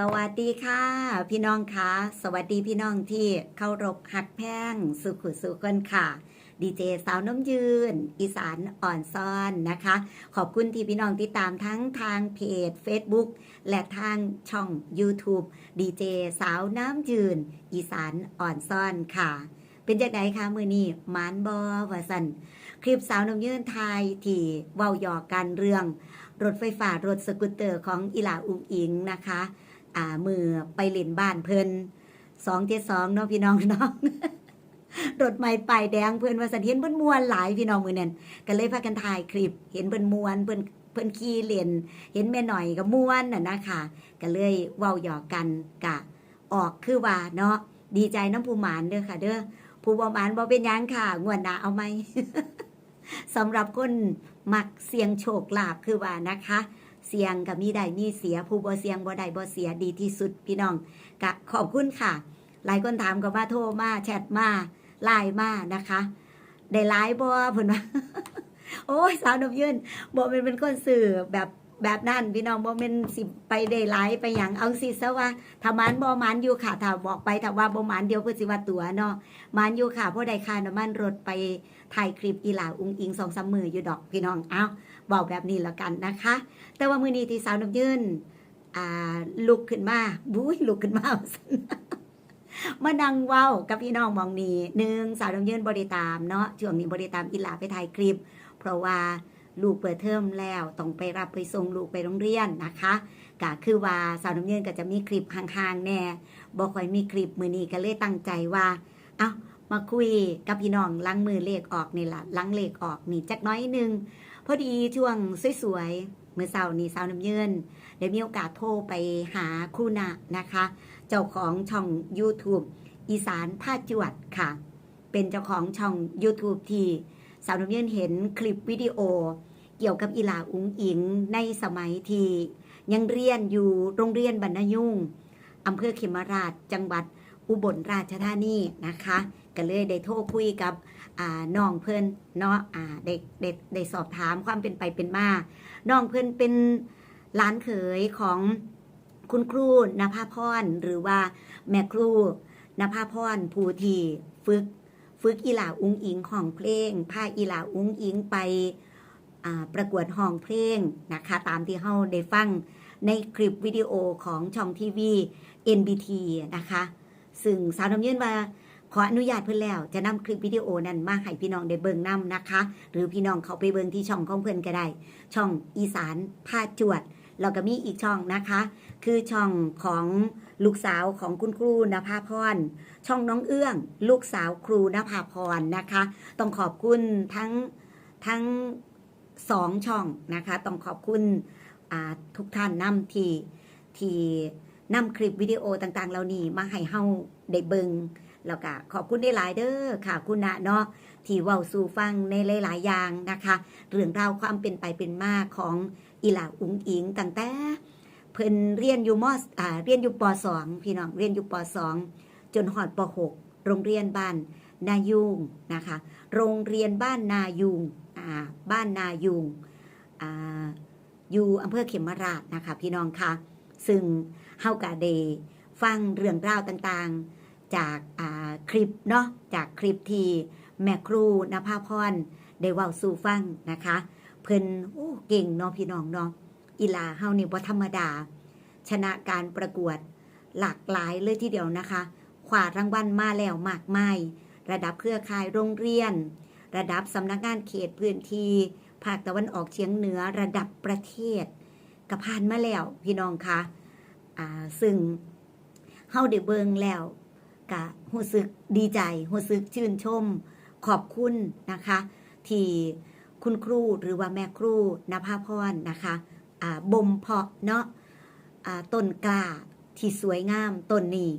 สวัสดีค่ะ พี่น้องคะสวัสดีพี่น้องที่เคารพหักแพงสุขุสุคนค่ะดีเจสาวน้ำยืน อีสานอ่อนซ่อนนะคะ ขอบคุณที่พี่น้องติดตามทั้งทางเพจ Facebook และทางช่อง YouTube ดีเจสาวน้ำยืน อีสานอ่อนซ่อนค่ะ เป็นจากไหนคะมือนี้มานบอวาสันคลิปสาวน้ำยืนไทยที่เว้าหยอกกันเรื่อง รถไฟฟ้ารถสกูตเตอร์ของอีหลาอุงอิงนะคะ อ่ามือไปเล่นบ้านเพิ่นสองเจ็ดสองเนาะพี่น้องเนาะรถไม่ไปายแดงเพิ่นว่าสันเห็นเพิ่นมวนหลายพี่น้องมือนั่นก็เลยพากันถ่ายคลิป เห็นเพิ่นมวนเพิ่นเพิ่นขี่เล่นเห็นแม่หน่อยก็มวนน่ะนะคะก็เลยเว้าหยอกกันกะออกคือว่าเนาะดีใจน้ำผู้หมานเด้อค่ะ เด้อผู้บ่หมานบ่เป็นยังค่ะงวดหนาเอาไหมสำหรับคนมักเสียงโชคลาภคือว่านะคะ เสียงกับมีได้มีเสียผู้บ่เสียงบ่ได้บ่เสียดีที่สุดพี่น้องกะขอบคุณค่ะ หลายคนถามก็ว่าโทรมาแชทมาไลน์มานะคะ ได้ไลน์บ่เพิ่นว่าโอ้ยสาวนมยืนบ่เป็นเป็นคนสื่อแบบแบบนั้นพี่น้องบ่เป็นสิไปได้ไลน์ไปหยังเอาสิซะว่าถ้ามันบ่มันอยู่ค่ะถ้าบอกไปถ้าว่าบ่มันเดียวเพิ่นสิว่าตัวเนาะมันอยู่ค่ะเพราะได้ค่าน้ำมันรถไปถ่ายคลิปอีหลาอุ้งอิง2-3มื้ออยู่ดอกพี่น้องเอ้า บอกแบบนี้แล้วกันนะคะ แต่ว่ามือนี้ที่สาวน้ำยืนลุกขึ้นมาบุ้ยลุกขึ้นมามานั่งเว้ากับพี่น้องมองนี้หนึ่งสาวน้ำยืนบริตามเนาะช่วงนี้บริตามอีหลาไปถ่ายคลิป เพราะว่าลูกเปิดเทอมแล้วต้องไปรับไปส่งลูกไปโรงเรียนนะคะก็คือว่าสาวน้ำยืนก็จะมีคลิปห่างๆแน่บ่ค่อยมีคลิปมือนี้ก็เลยตั้งใจว่าเอ้ามาคุยกับพี่น้องล้างมือเลขออกนี่ละล้างเลขออกนี่จักน้อยหนึง พอดีช่วงสวยๆเมื่อเช้านี้สาวน้ำเยืนได้มีโอกาสโทรไปหาครูณะนะคะ เจ้าของช่อง YouTube อีสานผ้าจวดค่ะ เป็นเจ้าของช่อง YouTube ที่สาวน้ำเยืนเห็นคลิปวิดีโอ เกี่ยวกับอีหลาอุ๋งอิงในสมัยที่ยังเรียนอยู่โรงเรียนบรรณยุ่งอำเภอเขมราชจังหวัดอุบลราชธานีนะคะ ก็เลยได้โทรคุยกับน้องเพิ่อนเนาะอ่าเด็กเด็กได้สอบถามความเป็นไปเป็นมาน้องเพิ่อนเป็นหลานเขยของคุณครูนภาพรหรือว่าแม่ครูนภาพรผู้ที่ฝึกฝึกอีหลาอุ้งอิงของเพลงพาอีหลาอุ้งอิงไปประกวดห้องเพลงนะคะตามที่เฮาได้ฟังในคลิปวิดีโอของช่องทีวี NBT นะคะ ซึ่งสาวน้ำยืนว่า ขออนุญาตเพื่อนแล้วจะนำคลิปวิดีโอนั้นมาให้พี่น้องได้เบิ่งนํนะคะ หรือพี่น้องเขาไปเบิ่งที่ช่องของเพื่อนก็ได้ ช่องอีสานพาจวดแล้วก็มีอีกช่องนะคะ คือช่องของลูกสาวของคุณครูนภาพร ช่องน้องเอื้อง ลูกสาวครูนภาพรนะคะ ต้องขอบคุณทั้งทั้งสองช่องนะคะ ต้องขอบคุณทุกท่านนำที่ที่นำคลิปวิดีโอต่างๆ เหล่านี้มาให้เฮาได้เบิง แล้วก็ขอบคุณได้หลายเด้อค่ะ คุณณะเนาะที่เว้าสู่ฟังในหลาย ๆ อย่างนะคะ เรื่องราวความเป็นไปเป็นมาของอีหลาอุงอิงตั้งแต่เพิ่นเรียนอยู่มออ่าเรียนอยู่ป .2 พี่น้องเรียนอยู่ป .2 จนหอดป .6 โรงเรียนบ้านนายุงนะคะ โรงเรียนบ้านนายุงอ่าบ้านนายุงอ่าอยู่อำเภอเขมราชนะคะ พี่น้องค่ะซึ่งเฮากะเดฟังเรื่องราวต่างๆ จากอ่า คลิปเนาะจากคลิปที่แม่ครูนภาพรได้ว้าสู่ฟังนะคะ เพิ่นโอ้เก่งเนาะพี่น้องเนาะอีหลาเฮานี่บ่ธรรมดา ชนะการประกวดหลากหลายเลยทีเดียวนะคะขวารางวัลมาแล้วมากมายระดับเครือข่ายโรงเรียน ระดับสำนักงานเขตพื้นที่ภาคตะวันออกเฉียงเหนือระดับประเทศกับผ่านมาแล้วพี่น้องคะอ่าซึ่งเฮาได้เบิงแล้ว กะรู้สึกดีใจรู้สึกชื่นชม ขอบคุณนะคะ ที่คุณครูหรือว่าแม่ครูนภาพรนะคะอ่าบ่มเพาะเนาะอ่าต้นกล้าที่สวยงามต้นนี้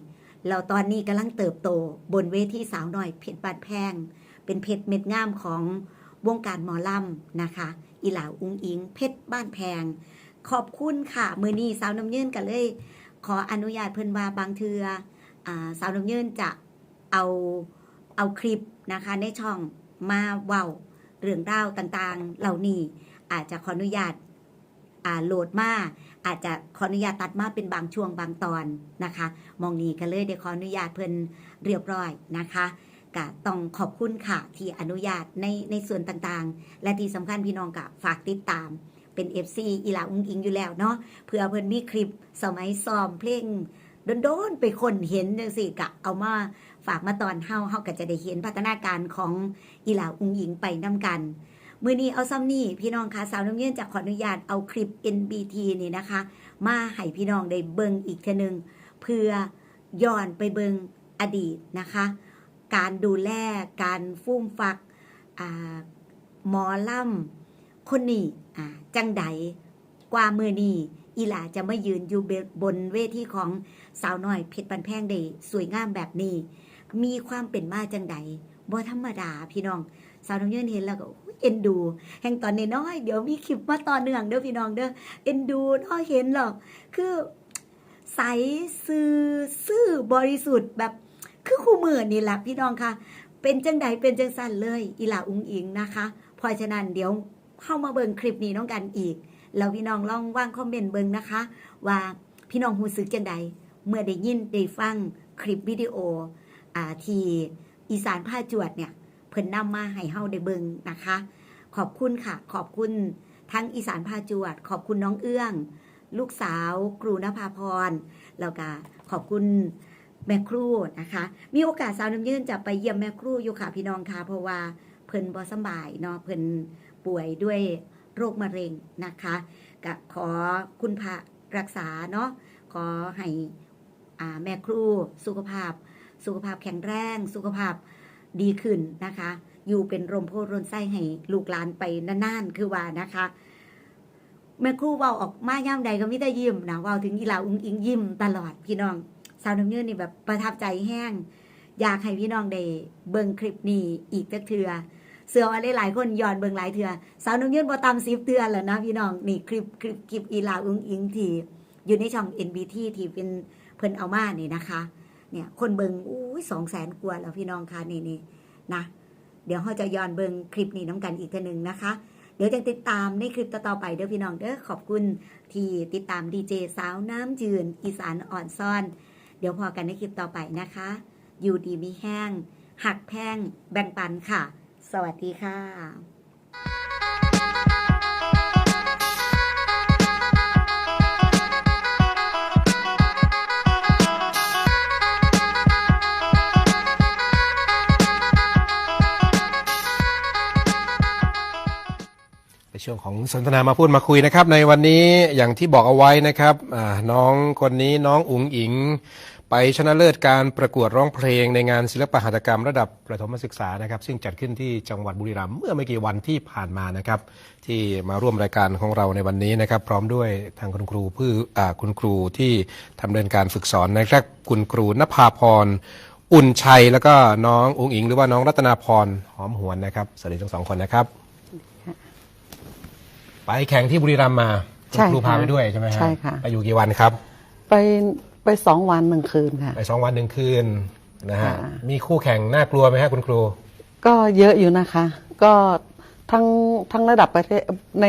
แล้วตอนนี้กำลังเติบโตบนเวทีสาวน้อยเพชรบาดแพง เป็นเพชรเม็ดงามของวงการหมอลำนะคะ อีหลาวอุ้งอิง เพชรบ้านแพง ขอบคุณค่ะ มือนี้สาวน้ำเยื่นกันเลย ขออนุญาตเพิ่นว่าบางเทือ สาวน้ำยืนจะเอาเอาคลิปนะคะในช่องมาเว้าเรื่องราวต่างๆ เหล่านี้อาจจะขออนุญาตโหลดมาอาจจะขออนุญาตตัดมาเป็นบางช่วงบางตอนนะคะ มองนี้ก็เลยได้ขออนุญาตเพิ่นเรียบร้อยนะคะก็ต้องขอบคุณค่ะที่อนุญาตในในส่วนต่างๆ และที่สำคัญพี่น้องก็ฝากติดตามเป็น FC อีหลาอุ้งอิงอยู่แล้วเนาะเพื่อเพิ่นมีคลิปสมัยซ้อมเพลง โดนๆไปคนเห็นจังสิกะเอามาฝากมาตอนเฮาเฮาก็จะได้เห็นพัฒนาการของอีหลาอุ้งอิงไปนํกันมือนี้เอาซ้ำนี่พี่น้องคะสาวน้ำเยื่นจะขออนุญาตเอาคลิป NBT นี่นะคะ มาให้พี่น้องได้เบิงอีกเทอนึงเพื่อย้อนไปเบิงอดีตนะคะ การดูแลการฟุ่มฟักหมอล่ำคนนี้จังใดกว่ามือนี้ อีหลาจะไมายืนอยู่บนเวทีของสาวน้อยเพชรปันแพงได้สวยงามแบบนี้ มีความเป็นมาจังใดบ่ธรรมดาพี่น้อง สาวน้ำเยืนเห็นแล้วก็เอ็นดู แห่งตอนน้อยเดี๋ยวมีคลิปมาต่อเนื่องเด้อพี่น้องเด้อเอ็นดูเนาะเห็นหรอก คือใสซื่อซื่อบริสุทธิ์แบบคือคู่มือนี่แหละพี่น้องค่ะ เป็นจังใดเป็นจังสั้นเลย อีหลาอุ้งอิงนะคะ เพราะฉะนั้นเดี๋ยวเข้ามาเบิ่งคลิปนี้น้องกันอีก แล้วพี่น้องลองว่างคอมเมนต์เบิงนะคะ ว่าพี่น้องรู้สึกจังใดเมื่อได้ยินได้ฟังคลิปวิดีโออที่อีสานผ้าจวดเนี่ยเพิ่นนำมาให้เฮาได้เบิงนะคะ ขอบคุณค่ะ ขอบคุณทั้งอีสานพาจวด ขอบคุณน้องเอื้อง ลูกสาวครูนภาพรแล้วก็ขอบคุณแม่ครูนะคะ มีโอกาสสาวน้ำยื่นจะไปเยี่ยมแม่ครูอยู่ค่ะพี่น้องค่ะเพราะว่าเพิ่นบ่สบายเนาะเพิ่นป่วยด้วย โรคมะเร็งนะคะก็ขอคุณพระรักษาเนาะขอให้แม่ครูสุขภาพ สุขภาพแข็งแรง สุขภาพดีขึ้นนะคะ อยู่เป็นรมโพรนไส้ให้ลูกหลานไปนานๆคือว่านะคะแม่ครูเว้าออกมาย่ำใดก็มิได้ยิ้มนะเว้าถึงอีลาอุ้งอิงยิ้มตลอดพี่น้อง สาวน้ำเยื่นนี่แบบประทับใจแห้ง อยากให้พี่น้องได้เบิ่งคลิปนี้อีกจักเทือ เสือว่าหลายคนหย้อนเบิงหลายเทือสาวน้ำเยื่นบ่ตามสิบเทือแล้วนะพี่น้องนี่คลิปคลิปคลิปอีลาอุ้งอิงทีอยู่ในช่อง NBT ที่เป็นเพิ่นเอามานี่นะคะ เนี่ยคนเบิงอุ้ยสองแสนกว่าแล้วพี่น้องคะนี่นี่นะเดี๋ยวเราจะย้อนเบิงคลิปนี้น้ำกันอีกทีหนึ่งนะคะ เดี๋ยวจะติดตามในคลิปต่อๆไปเด้อพี่น้องเด้อขอบคุณที่ติดตามดีเจสาวน้ำจืนอีสานอ่อนซ่อน เดี๋ยวพอกันในคลิปต่อไปนะคะ อยู่ดีมีแห้ง หักแพงแบ่งปันค่ะ สวัสดีค่ะในช่วงของสนทนามาพูดมาคุยนะครับ ในวันนี้อย่างที่บอกเอาไว้นะครับน้องคนนี้น้องอุ๋งอิง ไปชนะเลิศการประกวดร้องเพลงในงานศิลปหัตถกรรมระดับประถมศึกษานะครับ ซึ่งจัดขึ้นที่จังหวัดบุรีรัมย์เมื่อไม่กี่วันที่ผ่านมานะครับ ที่มาร่วมรายการของเราในวันนี้นะครับ พร้อมด้วยทางคุณครูผู้อ่าคุณครูที่ทำเนินการฝึกสอนนะครับ คุณครูนภาพรอุ่นชัย แล้วก็น้องอุ๋งอิง หรือว่าน้องรัตนาพรหอมหวนนะครับสวัสดีทั้งสองคนนะครับ ไปแข่งที่บุรีรัมย์มาใช่ครูพาค่ะไปด้วยใช่ไหมฮะใช่ค่ะไปอยู่กี่วันครับ ไป ไปสองวันหนึ่งคืนค่ะ ไปสองวันหนึ่งคืนนะฮะค่ะมีคู่แข่งน่ากลัวไหมฮะคุณครู ก็เยอะอยู่นะคะ ก็ทั้งทั้งระดับประเทศใน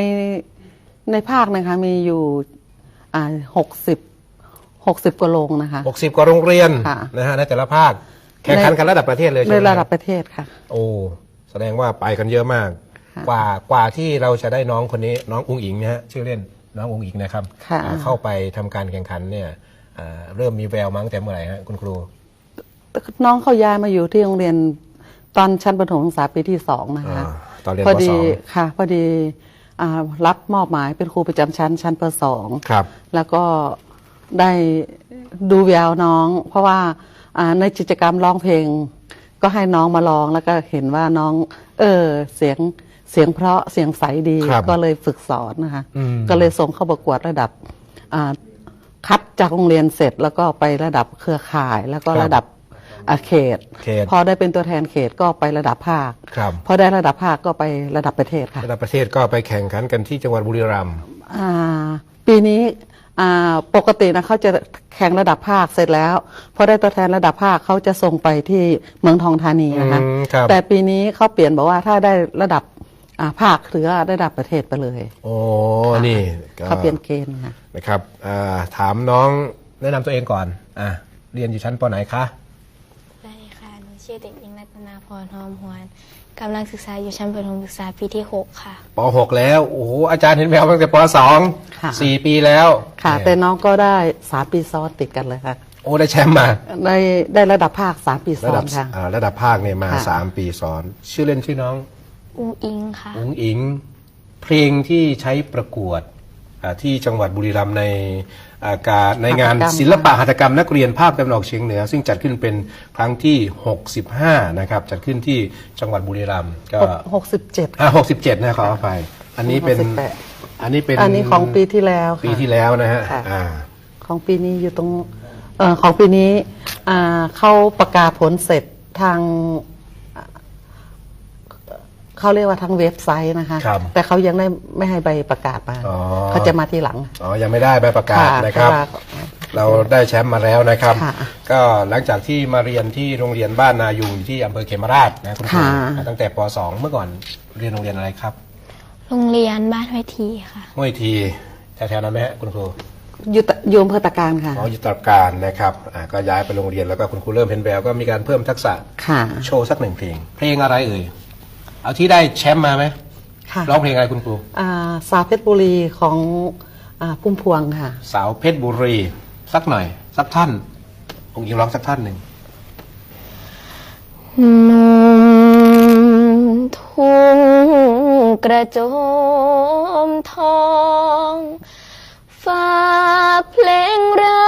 ในภาคนะคะมีอยู่อ่าหกสิบหกสิบกว่าโรงนะคะ60กว่าโรงเรียนค่ะนะฮะในแต่ละภาคแข่งขันกันระดับประเทศเลยในใช่ไหมระดับประเทศค่ะ โอ้แสดงว่าไปกันเยอะมากค่ะกว่ากว่าที่เราจะได้น้องคนนี้น้องอุ้งอิงนะฮะชื่อเล่นน้องอุ้งอิงนะครับค่ะอ่าเข้าไปทำการแข่งขันเนี่ยอ่า เริ่มมีแววมาตั้งแต่เมื่อไหร่ฮะคุณครู น้องเขาย้ายมาอยู่ที่โรงเรียนตอนชั้นประถมศึกษาปีที่สองนะคะอ่าตอนเรียนพอปดีสองค่ะ พอดีอ่ารับมอบหมายเป็นครูประจำชั้นชั้นปสองครับ แล้วก็ได้ดูแววน้อง เพราะว่าอ่าในกิจกรรมร้องเพลง ก็ให้น้องมาร้องแล้วก็เห็นว่าน้อง เออเสียงเสียงเพราะเสียงใสดีครับก็เลยฝึกสอนนะคะอืมก็เลยส่งเข้าประกวดระดับอ่า คัดจากโรงเรียนเสร็จแล้วก็ไประดับเครือข่าย แล้วก็ระดับอ่าเขต เขต พอได้เป็นตัวแทนเขตก็ไประดับภาค ครับ พอได้ระดับภาคก็ไประดับประเทศค่ะระดับประเทศก็ไปแข่งขันกันที่จังหวัดบุรีรัมย์ อ่าปีนี้อ่าปกตินะเขาจะแข่งระดับภาคเสร็จแล้วพอได้ตัวแทนระดับภาคเขาจะส่งไปที่เมืองทองธานีนะคะอืมครับ แต่ปีนี้เขาเปลี่ยนบอกว่าถ้าได้ระดับ อ่าภาคหรือระดับประเทศไปเลย โอ้นี่ก็เขาเป็นเกณฑ์ค่ะนะครับอ่าถามน้องแนะนำตัวเองก่อนอะเรียนอยู่ชั้นปไหนคะสวัสดีค่ะหนูชื่อเด็กหญิงรัตนาพรหอมหวนกำลังศึกษาอยู่ชั้นประถมศึกษาปีที่ 6 ค่ะป .6 แล้ว โอ้โหอาจารย์เห็นแววตั้งแต่ปค่ะ .2 สี่ปีแล้ว ค่ะเนี่ยแต่น้องก็ได้สามปีซ้อนติดกันเลยค่ะ โอ้ได้แชมป์มาได้ได้ระดับภาคสามปีระซ้อดันบค่ะอ่าระดับภาคเนี่ยมาค่ะสามปีซ้อน ชื่อเล่นชื่อน้อง อุ้งอิงค่ะ อุ๋งอิง เพลงที่ใช้ประกวดอ่าที่จังหวัดบุรีรัมย์ในอาการในงานหัตถกรรม ศิลปะหัตถกรรมนักเรียนภาคตะวันออกเฉียงเหนือ ซึ่งจัดขึ้นเป็นครั้งที่ 65 นะครับ จัดขึ้นที่จังหวัดบุรีรัมย์ก็หกหกสิบเจ็ด อ่า67 นะขออภัยอันนี้เป็น 68 อันนี้เป็นอันนี้ของปีที่แล้วค่ะ ปีที่แล้วนะฮะค่ะ อ่า ของปีนี้อยู่ตรงเออของปีนี้อ่าเขาประกาศผลเสร็จทางอ่า เขาเรียกว่าทางเว็บไซต์นะคะ ครับแต่เขายังได้ไม่ให้ใบประกาศมาอ๋อ เขาจะมาทีหลังอ๋อ ยังไม่ได้ใบประกาศค่ะนะครับค่ะเราได้แชมป์มาแล้วนะครับ ค่ะก็หลังจากที่มาเรียนที่โรงเรียนบ้านนายุงอยู่ที่อำเภอเขมราชนะคุณครูค่ะ ตั้งแต่ป .2 เมื่อก่อนเรียนโรงเรียนอะไรครับโรงเรียนบ้านห้วยทีค่ะ ห้วยทีแถวๆนั้นไหมฮะคุณครู อยู่ตะอยู่อำเภอตะการค่ะ อ๋ออยู่ตราการนะครับอ่าก็ย้ายไปโรงเรียนแล้วก็คุณครูเริ่มเห็นแววก็มีการเพิ่มทักษะค่ะ โชว์สักหนึ่งเพลง เพลงอะไรเอ่ย เอาที่ได้แชมป์มาไหมค่ะร้องเพลงอะไรคุณครู อ่าสาวเพชรบุรีของอ่าพุ่มพวงค่ะ สาวเพชรบุรี สักหน่อย สักท่านองค์หญิงร้องสักท่านหนึ่งนุ่มทุ่งกระโจมทอง ฝากเพลงรัก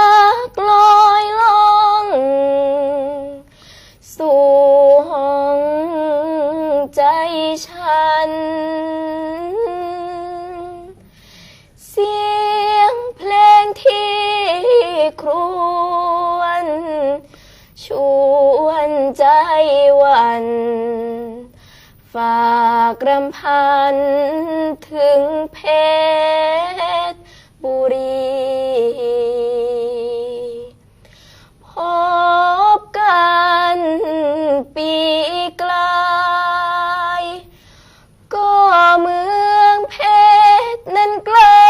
พันถึงเพชรบุรีพบกันปีกลก็เมืองเพชรนั้นใกล้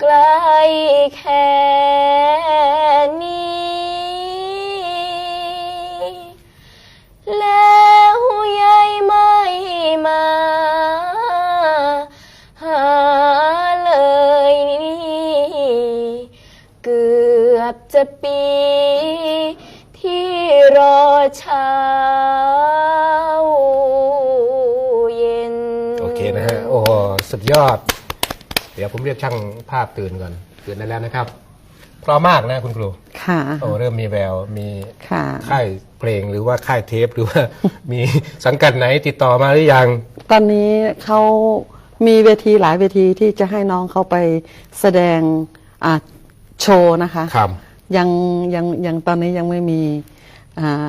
ไกล้แค่ ยอด เดี๋ยวผมเรียกช่างภาพตื่นก่อนตื่นได้แล้วนะครับเพราะมากนะคุณครูค่ะโอ้เริ่มมีแววมีค่ะค่ายเพลงหรือว่าค่ายเทปหรือว่ามีสังกัดไหนติดต่อมาหรือยัง ตอนนี้เขามีเวทีหลายเวทีที่จะให้น้องเขาไปแสดงอ่าโชว์นะคะครับยังยังยังตอนนี้ยังไม่มีอ่า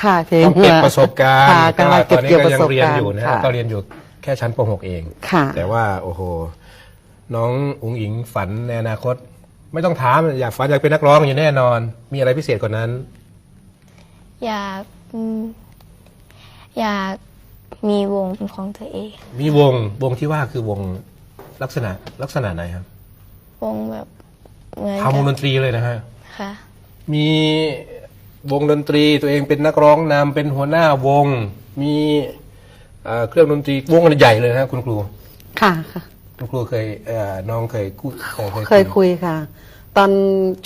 ค่ายเพลงต้องเก็บประสบการค่ะณ์กำลังตเก็อบนนี้เกี่ยวก็ประยังสบเรียนการอยู่ณ์นะฮะค่ะก็เรียนอยู่ แค่ชั้นป .6 เอง ค่ะ แต่ว่าโอ้โห น้องอุ๋งอิงฝันในอนาคต ไม่ต้องถามอยากฝันอยากเป็นนักร้องอยู่แน่นอน มีอะไรพิเศษกว่านั้น อยากอืมอยากมีวงเป็นของตัวเอง มีวงวงที่ว่าคือวงลักษณะลักษณะไหนครับวงแบบเหมือนทำวงดกับนตรีเลยนะฮะ ค่ะ มีวงดนตรีตัวเองเป็นนักร้องนำเป็นหัวหน้าวง มี เอ่อเครื่องดนตรีวงใหญ่เลยนะฮะคุณครู ค่ะค่ะคุณครูเคยเอ่อน้องเคยกู้เคยคุยค่ะ ตอน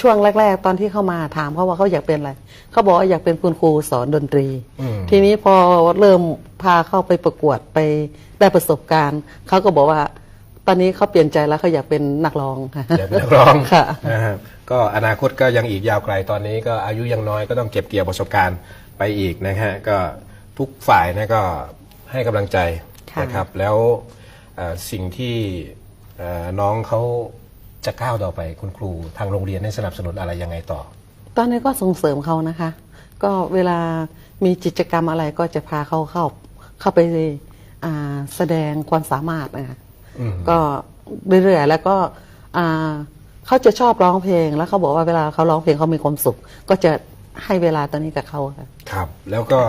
ช่วงแรก ๆ ตอนที่เข้ามาถามเขาว่าเขาอยากเป็นอะไรเขาบอกว่าอยากเป็นคุณครูสอนดนตรีอืมทีนี้พอเริ่มพาเข้าไปประกวดไปได้ประสบการณ์เขาก็บอกว่าตอนนี้เขาเปลี่ยนใจแล้วเขาอยากเป็นนักร้องค่ะอยากเป็นนักร้องค่ะนะฮะก็อนาคตก็ยังอีกยาวไกลตอนนี้ก็อายุยังน้อยก็ต้องเก็บเกี่ยวประสบการณ์ไปอีกนะฮะก็ทุกฝ่ายนะก็ ให้กำลังใจค่ะนะครับ แล้วเอ่อสิ่งที่เอ่อน้องเขาจะก้าวต่อไปคุณครูทางโรงเรียนให้สนับสนุนอะไรยังไงต่อ ตอนนี้ก็ส่งเสริมเขานะคะ ก็เวลามีกิจกรรมอะไรก็จะพาเขาเข้าเข้าไปอ่าแสดงความสามารถนะคะอืมก็เรื่อยๆแล้วก็อ่าเขาจะชอบร้องเพลง แล้วเขาบอกว่าเวลาเขาร้องเพลงเขามีความสุข ก็จะให้เวลาตอนนี้กับเขาค่ะครับ แล้วก็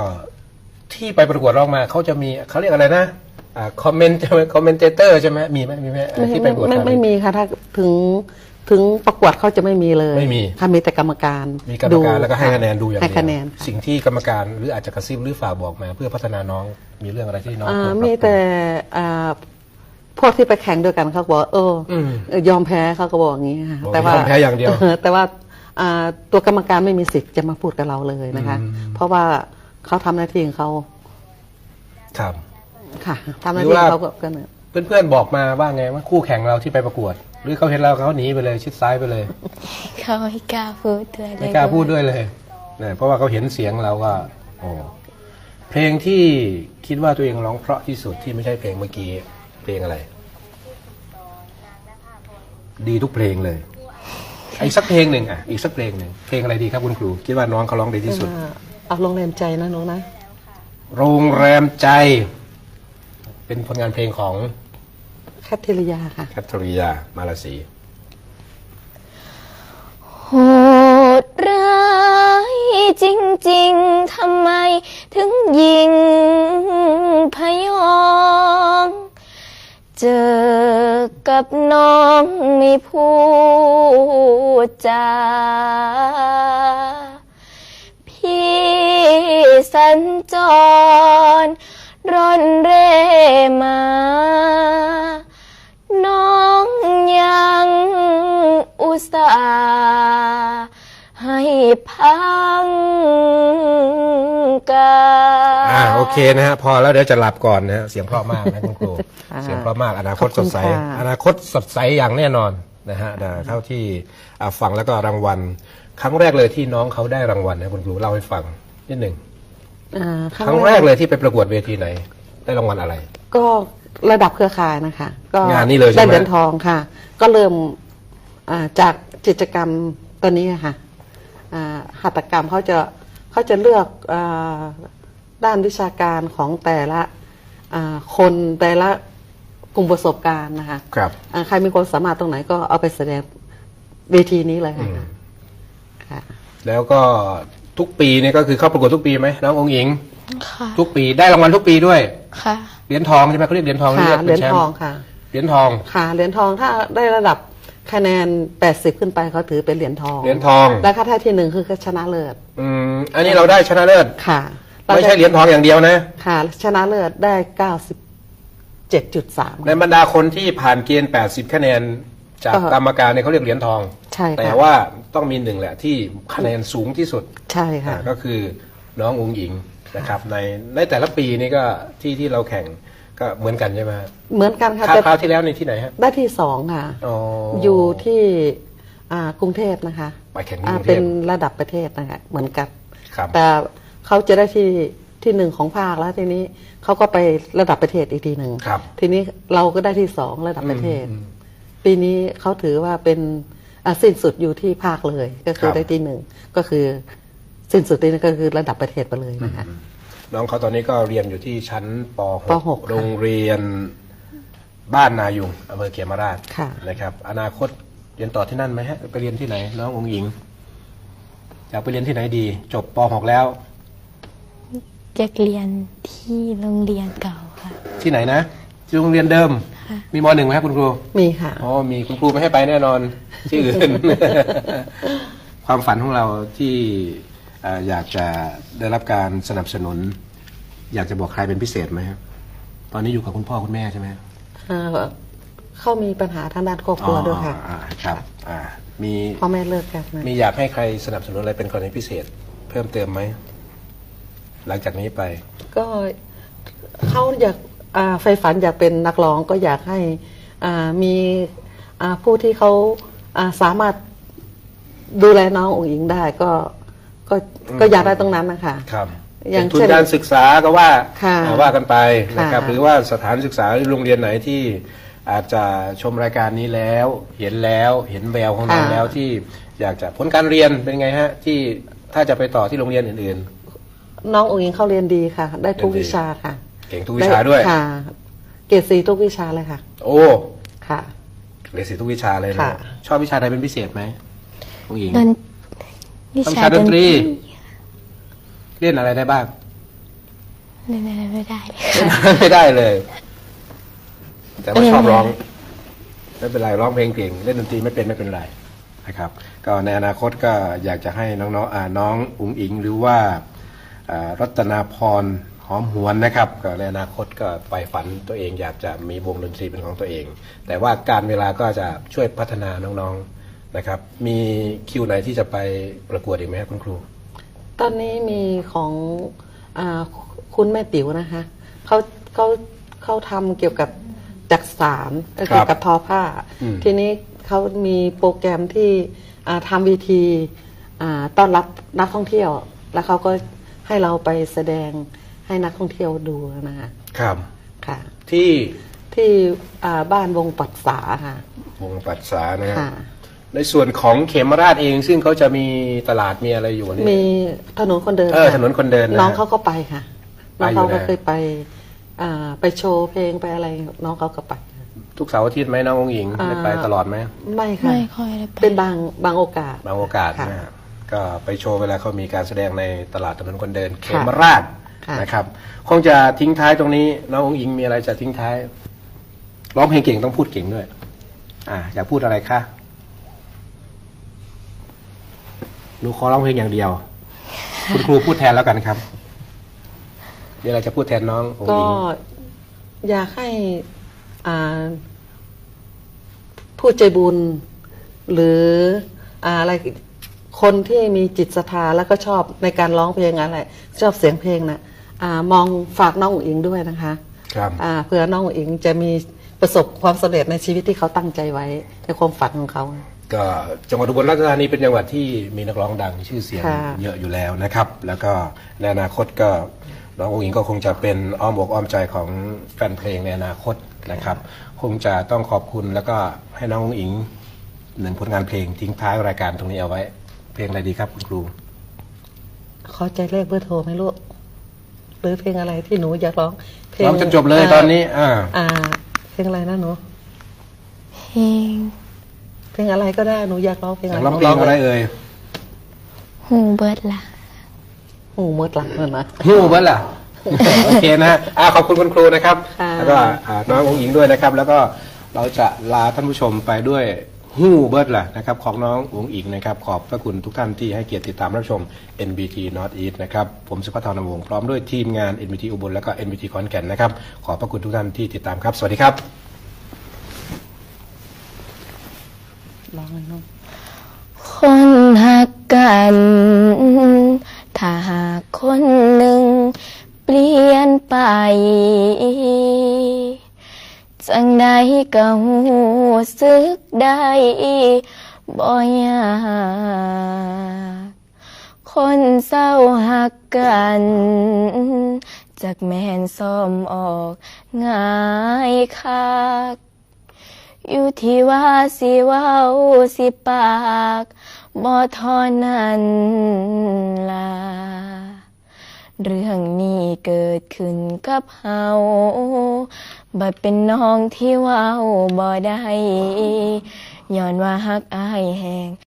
ที่ไปประกวดร้องมาเขาจะมีเขาเรียกอะไรนะอ่าคอมเมนต์ใช่ไหมคอมเมนเตเตอร์ใช่ไหมมีไหมมีไหมไม่ที่ไปไม่ประกวดไม่ครั้งไม่นี้มีค่ะถ้าถึงถึงประกวดเขาจะไม่มีเลยไม่มีค่ะมีแต่กรรมการมีกรรมการแล้วก็ให้คะแนนดูอย่างให้เดียวคะแนนค่ะสิ่งที่กรรมการหรืออาจจะกระซิบหรือฝากบอกมาเพื่อพัฒนาน้องมีเรื่องอะไรที่น้องอ่าควรปรับปรุงมีแต่อ่าพวกที่ไปแข่งด้วยกันเขาบอกว่าเอออมเออยอมแพ้เขาก็บอกอย่างนี้ค่ะบอกแต่ว่ายอมแพ้อย่างเดียวแต่ว่าอ่าตัวกรรมการไม่มีสิทธิ์จะมาพูดกับเราเลยนะคะอืมเพราะว่า เขาทำหน้าที่ของเขาครับค่ะทำหน้าหรือที่ว่าเขาก็ก็เนี่ยเพื่อนๆบอกมาว่าไงว่าคู่แข่งเราที่ไปประกวด หรือเขาเห็นเราเขาหนีไปเลยชิดซ้ายไปเลยเขาไม่กล้าพูดด้วยเลยไม่กล้าพูดด้วยเลยนะเพราะว่าเขาเห็นเสียงเราก็โอ้เพลงที่คิดว่าตัวเองร้องเพราะที่สุดที่ไม่ใช่เพลงเมื่อกี้เพลงอะไร ดีทุกเพลงเลยอีกสักเพลงหนึ่งอะอีกสักเพลงหนึ่งเพลงอะไรดีครับคุณครู คิดว่าน้องเขาร้องดีที่สุดอ่า เอาโรงแรมใจนะน้องนะ โรงแรมใจ เป็นผลงานเพลงของแคทเธอริยาค่ะ แคทริยามาลาสีโหดร้ายจริงๆทำไมถึงยิงพยอง เจอกับน้องไม่พูดจาพี่ สัญจร ร่อนเร่มา น้องยังอุตส่าห์ให้พังกาอ่าโอเคนะฮะพอแล้วเดี๋ยวจะหลับก่อนนะฮะเสียงเพราะมากนะคุณครูอ่าเสียงเพราะมากอนาคตขอบสคุดณใส ค่ะ อนาคตสดใสอย่างแน่นอนนะฮะนะเท่าที่อ่าฟังแล้วก็รางวัล ครั้งแรกเลยที่น้องเขาได้รางวัลนะคุณครูเล่าให้ฟังนิดหนึ่ง อ่าครั้งแรกเลยที่ไปประกวดเวทีไหน ได้รางวัลอะไร ก็ระดับเครือข่ายนะคะ ก็งานนี้เลยใช่ไหม ได้เหรียญทองค่ะ ก็เริ่มอ่าจากกิจกรรมตัวนี้ค่ะอ่าหัตถกรรมเขาจะเขาจะเลือกอาด้านวิชาการของแต่ละอ่าคนแต่ละกลุ่มประสบการณ์นะคะครับ อ่าใครมีความสามารถตรงไหนก็เอาไปแสดงเวทีนี้เลยอืค่ะมค่ะ แล้วก็ ทุกปีเนี่ยก็คือเข้าประกวดทุกปีไหมน้ององค์หญิง ค่ะทุกปีได้รางวัลทุกปีด้วยค่ะเหรียญทองใช่ไหมเขาเรียกเหรียญทองค่ะเรียกเหรีเป็ยญนแชมทองป์ค่ะเหรียญทองค่ะเหรียญทองถ้าได้ระดับคะแนน 80 ขึ้นไปเขาถือเป็นเหรียญทองเหรียญทองแล้วก็ถ้าที่หนึ่งคือชนะเลิศอืมอันนี้เราได้ชนะเลิศค่ะไม่ใช่เหรียญทองอย่างเดียวนะ ค่ะ ชนะเลิศได้ 97.3 ในบรรดาคนที่ผ่านเกณฑ์ 80 คะแนน จากก็กรรมการเนี่ยเขาเรียกเหรียญทอง ใช่ค่ะแต่ว่าต้องมีหนึ่งแหละที่คะแนนสูงที่สุดใช่ค่ะอ่าก็คือน้ององค์หญิงนะครับในในแต่ละปีนี่ก็ที่ที่เราแข่งก็เหมือนกันใช่ไหมฮะเหมือนกันค่ะคราวแต่คราวที่แล้วในที่ไหนฮะได้ที่สองค่ะอ๋ออยู่ที่อ่ากรุงเทพนะคะไปแข่งที่อ่ากรุงเทเป็นพระดับประเทศนะคะเหมือนกันครับแต่เขาจะได้ที่ที่หนึ่งของภาคแล้วทีนี้เขาก็ไประดับประเทศอีกทีหนึ่งครับทีนี้เราก็ได้ที่สองระดับประเทศอืมปีนี้เขาถือว่าเป็นอ่า สิ้นสุดอยู่ที่ภาคเลย ก็คืคอรับได้ที่หนึ่งก็คือสิ้นสุดที่นี่ก็คือระดับประเทศไปเลยนะคะน้องเขาตอนนี้ก็เรียนอยู่ที่ชั้นปป .6 หกค่ะโรงเรียนบ้านนายุงอำเภอเขมราชค่ะนะครับ อนาคตเรียนต่อที่นั่นไหมฮะไปเรียนที่ไหน น้ององค์หญิงอยากไปเรียนที่ไหนดี จบป .6 แล้วอยากเรียนที่โรงเรียนเก่าค่ะ ที่ไหนนะที่โรงเรียนเดิม มีมหนึ่งไหมครับคุณครูมีค่ะอ๋อมีคุณครูไม่ให้ไปแน่นอนที่อื่น ความฝันของเราที่เอ่ออยากจะได้รับการสนับสนุน อยากจะบอกใครเป็นพิเศษไหมครับตอนนี้อยู่กับคุณพ่อคุณแม่ใช่ไหมอ่าเขามีปัญหาทางด้านครอบครัวด้วยค่ะอ๋ออ่าครับอ่ามีพ่อแม่เลิกกันนะมีอยากให้ใครสนับสนุนอะไรเป็นกรณีพิเศษ เพิ่มเติมไหมหลังจากนี้ไป ก็เขาอยากอ่า ไฟฝันอยากเป็นนักร้องก็อยากให้อ่ามีอ่าผู้ที่เขาอ่าสามารถดูแลน้ององค์หญิงได้ก็ก็ก็อยากได้ตรงนั้นนะคะครับอย่างเป็นทุนเช่นการศึกษาก็ว่าค่ะอ่าว่ากันไปนะครับค่ะหรือว่าสถานศึกษาหรือโรงเรียนไหนที่อาจจะชมรายการนี้แล้ว เห็นแล้วเห็นแววของน้องแล้วที่อยากจะผลการเรียนเป็นไงฮะ ที่ถ้าจะไปต่อที่โรงเรียนอื่นน้ององค์หญิงเขาเรียนดีค่ะ ได้ทุกเรียนดีวิชาค่ะๆ เก่งทุกวิชาด้วย ค่ะ เกรดสีทุกวิชาเลยค่ะ โอ้ค่ะเรียนสิทุกวิชาเลยนะค่ะ ชอบวิชาใดเป็นพิเศษไหมผู้หญิงดนวิต้องชาใช้ดดนนตตรีรี เล่นอะไรได้บ้างเล่นอะไรไม่ได้เลยไม่ได้เลย แต่ว่าเล่นชอบร้องไม่ได้ไม่เป็นไรร้องเพลงเก่งเล่นดนตรีไม่เป็นไม่เป็นไรนะครับ ก็ในอนาคตก็อยากจะให้น้องๆอ่าน้องอุ๋งอิงหรือว่าอ่ารัตนาพร หอมหวนนะครับก็ในอนาคตก็ใฝ่ฝันตัวเองอยากจะมีวงดนตรีเป็นของตัวเอง แต่ว่าการเวลาก็จะช่วยพัฒนาน้องๆนะครับ มีคิวไหนที่จะไปประกวดอีกไหมครับคุณครู ตอนนี้มีของอาคุณแม่ติ๋วนะคะเขาเขาเขาทำเกี่ยวกับจักสารเอ่อครับเกี่ยวกับทอผ้าอืมทีนี้เขามีโปรแกรมที่อ่าทำวีทีอ่าต้อนรับนักท่องเที่ยว แล้วเขาก็ให้เราไปแสดง ให้นักท่องเที่ยวดูนะคะครับค่ะ ที่ที่อ่าบ้านวงปัดสาค่ะ วงปัสสานะฮะค่ะในส่วนของเขมราชเองซึ่งเขาจะมีตลาดมีอะไรอยู่นี่มีถนนคนเดินเออค่ะถนนคนเดินนะน้องเขาก็ไปค่ะไปน้องอยู่เขาก็นะเคยไปอ่าไปโชว์เพลงไปอะไรน้องเขาก็ไปทุกเสาร์อาทิตย์ไหมน้ององหญิงอ่าได้ไปตลอดไหมไม่ค่ะไม่ค่อยได้ไปเป็นบางบางโอกาสบางโอกาสค่ะนะฮะก็ไปโชว์เวลาเขามีการแสดงในตลาดถนนคนเดินเขค่ะมราช ค่ะนะครับ คงจะทิ้งท้ายตรงนี้น้ององหญิงมีอะไรจะทิ้งท้าย ร้องเพลงเก่งต้องพูดเก่งด้วย อ่า อยากพูดอะไรคะหนูขอร้องเพลงอย่างเดียว คุณครูพูดแทนแล้วกันครับมีอะไรจะพูดแทนน้ององหก็ญิงอยากให้อ่าผู้ใจบุญ หรืออ่าอะไร คนที่มีจิตศรัทธาแล้วก็ชอบในการร้องเพลงอะไร ชอบเสียงเพลงนะอ่ามองฝากน้องอุ๋งอิงด้วยนะคะครับอ่าเพื่อน้องอุ๋งอิงจะมีประสบความสำเร็จในชีวิตที่เขาตั้งใจไว้ในความฝันของเขา ก็จังหวัดอุบลราชธานีเป็นจังหวัดที่มีนักร้องดังชื่อเสียงค่ะ เยอะอยู่แล้วนะครับ แล้วก็ในอนาคตก็น้ององค์หญิงก็คงจะเป็นอ้อมอกอ้อมใจของแฟนเพลงในอนาคตนะครับ คงจะต้องขอบคุณแล้วก็ให้น้ององค์หญิงหนึ่งผลงานเพลงทิ้งท้ายรายการตรงนี้เอาไว้ เพลงอะไรดีครับคุณครู ขอใจเลขเบอร์โทรไหมลูกหรือเพลงอะไรที่หนูอยากร้อง เพลร้องจนจบเลยตอนนี้ อ่า อ่า เพลงอะไรนะหนู เพลง เพลงอะไรก็ได้หนูอยากร้องเพลงอะไรร้องเพลงอะไรเอ่ยหูเบิดละหูมดหลังเลยนะฮู้เบิ้ลล่ะโอเคนะฮะอ่าขอบคุณคุณครูนะครับค่ะแล้วก็อ่าน้ององหญิงด้วยนะครับ แล้วก็เราจะลาท่านผู้ชมไปด้วย ฮู้เบิร์ดล่ะนะครับของน้ององอิงนะครับขอบพระคุณทุกท่านที่ให้เกียรติติดตามรับชม NBT North East นะครับผมสุภทรนวงศ์พร้อมด้วยทีมงาน NBT อุบลและก็ NBT ขอนแก่นนะครับขอบพระคุณทุกท่านที่ติดตามครับ สวัสดีครับร้องเลยน้องคนหักกัน ดก็หูสึกได้บ่อยากคนเศร้าหักกันจากแม่นซ่อมออกง่ายคักอยู่ที่ว่าสิเว้าสิปากบ่ทอนั้นล่ะ เรื่องนี้เกิดขึ้นกับเฮาบัดเป็นน้องที่เว้าบ่ได้ย้อนว่าฮักอายแหง